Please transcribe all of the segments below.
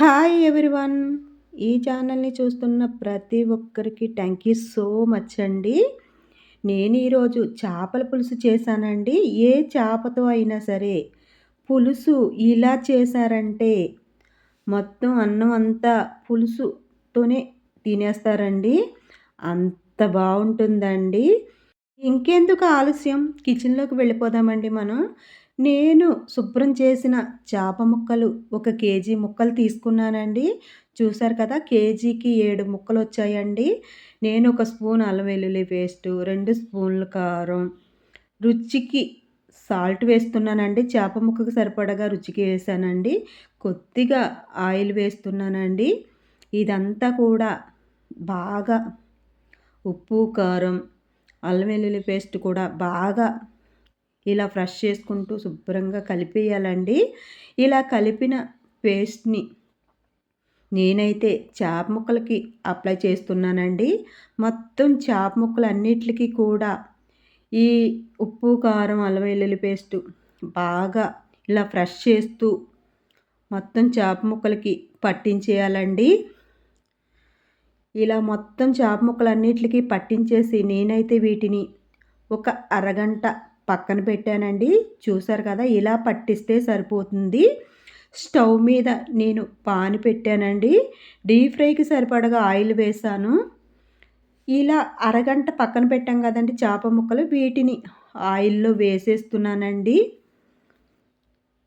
Hi everyone ఈ ఛానల్ని చూస్తున్న ప్రతి ఒక్కరికి థ్యాంక్ యూ సో మచ్ అండి. నేను ఈరోజు చేపల పులుసు చేశానండి. ఏ చేపతో అయినా సరే పులుసు ఇలా చేశారంటే మొత్తం అన్నం అంతా పులుసుతోనే తినేస్తారండి. అంత బాగుంటుందండి. ఇంకెందుకు ఆలస్యం? కిచెన్లోకి వెళ్ళిపోదామండి మనం. నేను శుభ్రం చేసిన చేప ముక్కలు ఒక కేజీ ముక్కలు తీసుకున్నానండి. చూశారు కదా కేజీకి ఏడు ముక్కలు వచ్చాయండి నేను ఒక స్పూన్ అల్లం వెల్లుల్లి పేస్టు రెండు స్పూన్లు కారం. రుచికి సాల్ట్ వేస్తున్నానండి. చేప ముక్కకు సరిపడగా రుచికి వేసానండి. కొద్దిగా ఆయిల్ వేస్తున్నానండి. ఇదంతా కూడా బాగా ఉప్పు కారం అల్లం వెల్లుల్లి పేస్ట్ కూడా బాగా ఇలా ఫ్రెష్ చేసుకుంటూ శుభ్రంగా కలిపేయాలండి. ఇలా కలిపిన పేస్ట్ని నేనైతే చేప ముక్కలకి అప్లై చేస్తున్నానండి. మొత్తం చేప ముక్కలు అన్నిటికీ కూడా ఈ ఉప్పు కారం అల్లం వెల్లుల్లి పేస్ట్ బాగా ఇలా ఫ్రెష్ చేస్తూ మొత్తం చేప ముక్కలకి పట్టించేయాలండి. ఇలా మొత్తం చేప ముక్కలన్నిటికీ పట్టించేసి నేనైతే వీటిని ఒక అరగంట పక్కన పెట్టానండి. చూసారు కదా ఇలా పట్టిస్తే సరిపోతుంది. స్టవ్ మీద నేను పాన్ పెట్టానండి. డీప్ ఫ్రైకి సరిపడగా ఆయిల్ వేసాను. ఇలా అరగంట పక్కన పెట్టాం కదండి చేప ముక్కలు. వీటిని ఆయిల్లో వేసేస్తున్నానండి.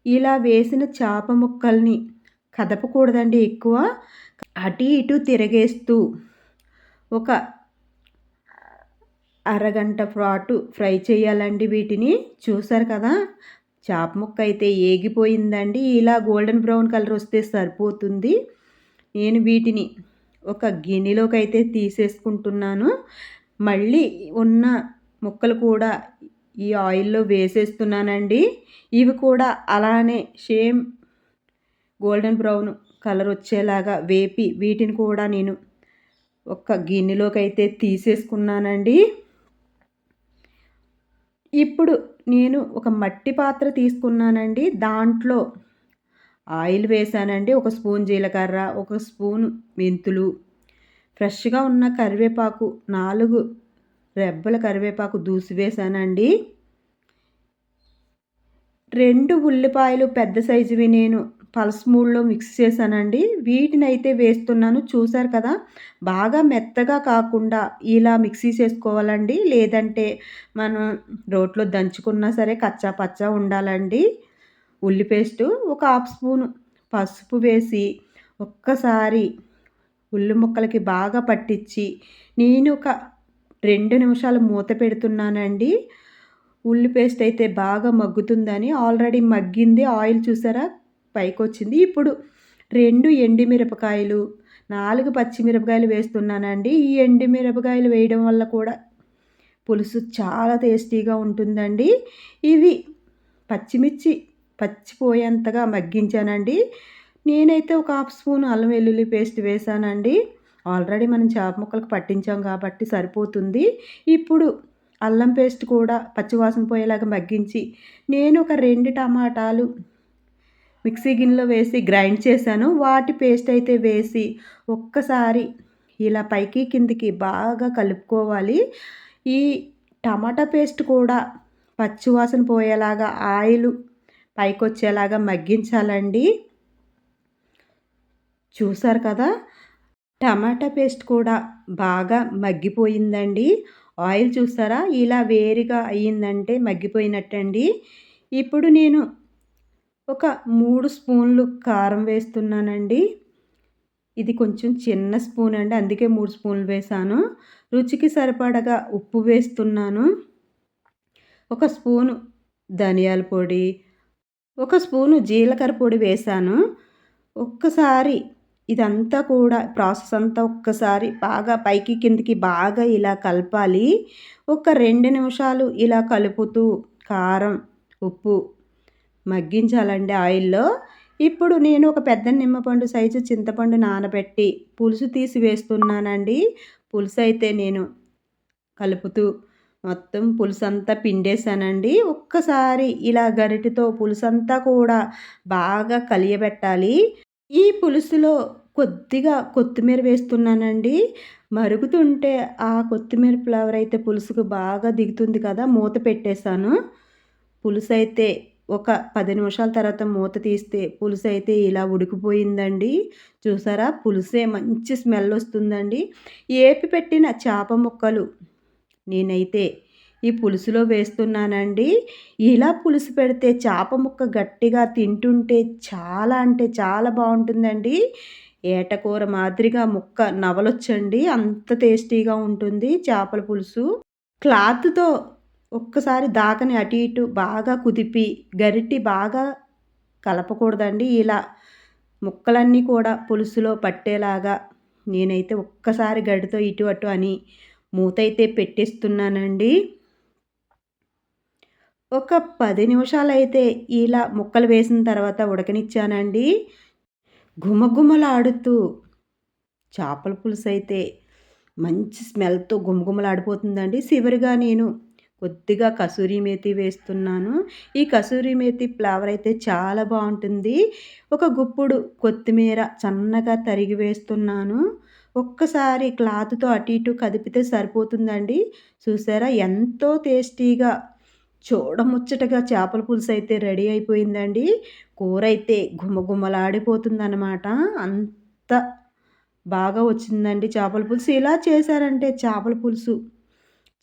ఇలా వేసిన చేప ముక్కల్ని కదపకూడదండి ఎక్కువ. అటు ఇటు తిరగేస్తూ ఒక అరగంట పాటు ఫ్రై చేయాలండి వీటిని. చూసారు కదా? చేప ముక్క అయితే ఏగిపోయిందండి. ఇలా గోల్డెన్ బ్రౌన్ కలర్ వస్తే సరిపోతుంది. నేను వీటిని ఒక గిన్నెలోకి అయితే తీసేసుకుంటున్నాను. మళ్ళీ ఉన్న ముక్కలు కూడా ఈ ఆయిల్లో వేసేస్తున్నానండి. ఇవి కూడా అలానే సేమ్ గోల్డెన్ బ్రౌన్ కలర్ వచ్చేలాగా వేపి వీటిని కూడా నేను ఒక గిన్నెలోకి అయితే తీసేసుకున్నానండి. ఇప్పుడు నేను ఒక మట్టి పాత్ర తీసుకున్నానండి. దాంట్లో ఆయిల్ వేసానండి ఒక స్పూన్ జీలకర్ర ఒక స్పూన్ మెంతులు ఫ్రెష్గా ఉన్న కరివేపాకు నాలుగు రెబ్బల కరివేపాకు దూసివేసానండి రెండు ఉల్లిపాయలు పెద్ద సైజువి నేను పల్స్ మూడ్లో మిక్స్ చేశానండి. వీటిని అయితే వేస్తున్నాను. చూసారు కదా? బాగా మెత్తగా కాకుండా ఇలా మిక్సీ చేసుకోవాలండి. లేదంటే మనం రోట్లో దంచుకున్నా సరే కచ్చా పచ్చా ఉండాలండి. ఉల్లి పేస్టు ఒక హాఫ్ స్పూన్. పసుపు వేసి ఒక్కసారి ఉల్లి ముక్కలకి బాగా పట్టించి నేను ఒక రెండు నిమిషాలు మూత పెడుతున్నానండి. ఉల్లి పేస్ట్ అయితే బాగా మగ్గుతుందని ఆల్రెడీ మగ్గింది. ఆయిల్ చూసారా? పైకి వచ్చింది ఇప్పుడు రెండు ఎండిమిరపకాయలు నాలుగు పచ్చిమిరపకాయలు వేస్తున్నానండి. ఈ ఎండిమిరపకాయలు వేయడం వల్ల కూడా పులుసు చాలా టేస్టీగా ఉంటుందండి. ఇవి పచ్చిమిర్చి పచ్చిపోయేంతగా మగ్గించానండి. నేనైతే ఒక హాఫ్ స్పూన్ అల్లం వెల్లుల్లి పేస్ట్ వేసానండి. ఆల్రెడీ మనం చేప ముక్కలకు పట్టించాం కాబట్టి సరిపోతుంది. ఇప్పుడు అల్లం పేస్ట్ కూడా పచ్చివాసన పోయేలాగా మగ్గించి నేను ఒక రెండు టమాటాలు మిక్సీ గిన్నెలో వేసి గ్రైండ్ చేశాను. వాటి పేస్ట్ అయితే వేసి ఒక్కసారి ఇలా పైకి కిందికి బాగా కలుపుకోవాలి. ఈ టమాటా పేస్ట్ కూడా పచ్చివాసన పోయేలాగా ఆయిల్ పైకి వచ్చేలాగా మగ్గించాలండి. చూసారు కదా? టమాటా పేస్ట్ కూడా బాగా మగ్గిపోయిందండి. ఆయిల్ చూసారా? ఇలా వేరుగా అయ్యిందంటే మగ్గిపోయినట్టండి. ఇప్పుడు నేను ఒక మూడు స్పూన్లు కారం వేస్తున్నానండి. ఇది కొంచెం చిన్న స్పూన్ అండి అందుకే మూడు స్పూన్లు వేసాను. రుచికి సరిపడగా ఉప్పు వేస్తున్నాను. ఒక స్పూను ధనియాల పొడి ఒక స్పూను జీలకర్ర పొడి వేసాను. ఒక్కసారి ఇదంతా కూడా ప్రాసెస్ అంతా ఒక్కసారి బాగా పైకి కిందికి బాగా ఇలా కలపాలి. ఒక రెండు నిమిషాలు ఇలా కలుపుతూ కారం ఉప్పు మగ్గించాలండి ఆయిల్లో ఇప్పుడు నేను ఒక పెద్ద నిమ్మపండు సైజు చింతపండు నానబెట్టి పులుసు తీసి వేస్తున్నానండి పులుసు అయితే నేను కలుపుతూ మొత్తం పులుసు అంతా పిండేశానండి ఒక్కసారి ఇలా గరిటితో పులుసు అంతా కూడా బాగా కలియబెట్టాలి ఈ పులుసులో కొద్దిగా కొత్తిమీర వేస్తున్నానండి. మరుగుతుంటే ఆ కొత్తిమీర ఫ్లేవర్ అయితే పులుసుకు బాగా దిగుతుంది కదా! మూత పెట్టేసాను. అయితే ఒక పది నిమిషాల తర్వాత మూత తీస్తే పులుసు అయితే ఇలా ఉడికిపోయిందండి. చూసారా? పులుసే మంచి స్మెల్ వస్తుందండి. ఏపి పెట్టిన చేప ముక్కలు నేనైతే ఈ పులుసులో వేస్తున్నానండి. ఇలా పులుసు పెడితే చేప ముక్క గట్టిగా తింటుంటే చాలా అంటే చాలా బాగుంటుందండి ఏటకూర మాదిరిగా ముక్క నవలొచ్చండి. అంత టేస్టీగా ఉంటుంది చేపల పులుసు. క్లాత్‌తో ఒక్కసారి దాకని అటు ఇటు బాగా కుదిపి గరిటి బాగా కలపకూడదండి. ఇలా ముక్కలన్నీ కూడా పులుసులో పట్టేలాగా నేనైతే ఒక్కసారి గడితో ఇటు అటు అని మూతైతే పెట్టేస్తున్నానండి. ఒక 10 నిమిషాలైతే ఇలా ముక్కలు వేసిన తర్వాత ఉడకనిచ్చానండి. గుమగుమలాడుతూ చేపల పులుసు అయితే మంచి స్మెల్‌తో గుమగుమలాడిపోతుందండి. చివరిగా నేను కొద్దిగా కసూరి మేతి వేస్తున్నాను. ఈ కసూరి మేతి ఫ్లేవర్ అయితే చాలా బాగుంటుంది ఒక గుప్పుడు కొత్తిమీర సన్నగా తరిగి వేస్తున్నాను. ఒక్కసారి క్లాత్‌తో అటు ఇటు కదిపితే సరిపోతుందండి. చూసారా? ఎంతో టేస్టీగా చూడముచ్చటగా చేపల పులుసు అయితే రెడీ అయిపోయిందండి. కూర అయితే గుమగుమలాడిపోతుందనమాట. అంత బాగా వచ్చిందండి చేపల పులుసు. ఇలా చేశారంటే చేపల పులుసు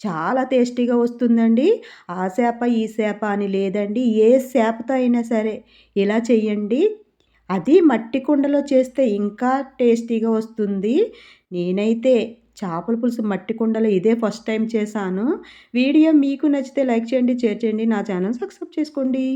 చాలా టేస్టీగా వస్తుందండి. ఆ చేప, ఈ చేప అని లేదండి. ఏ చేపతో అయినా సరే ఇలా చేయండి. అది మట్టి కుండలో చేస్తే ఇంకా టేస్టీగా వస్తుంది. నేనైతే చేపల పులుసు మట్టి కుండలో ఇదే ఫస్ట్ టైం చేశాను. వీడియో మీకు నచ్చితే లైక్ చేయండి, షేర్ చేయండి. నా ఛానల్ సబ్స్క్రైబ్ చేసుకోండి.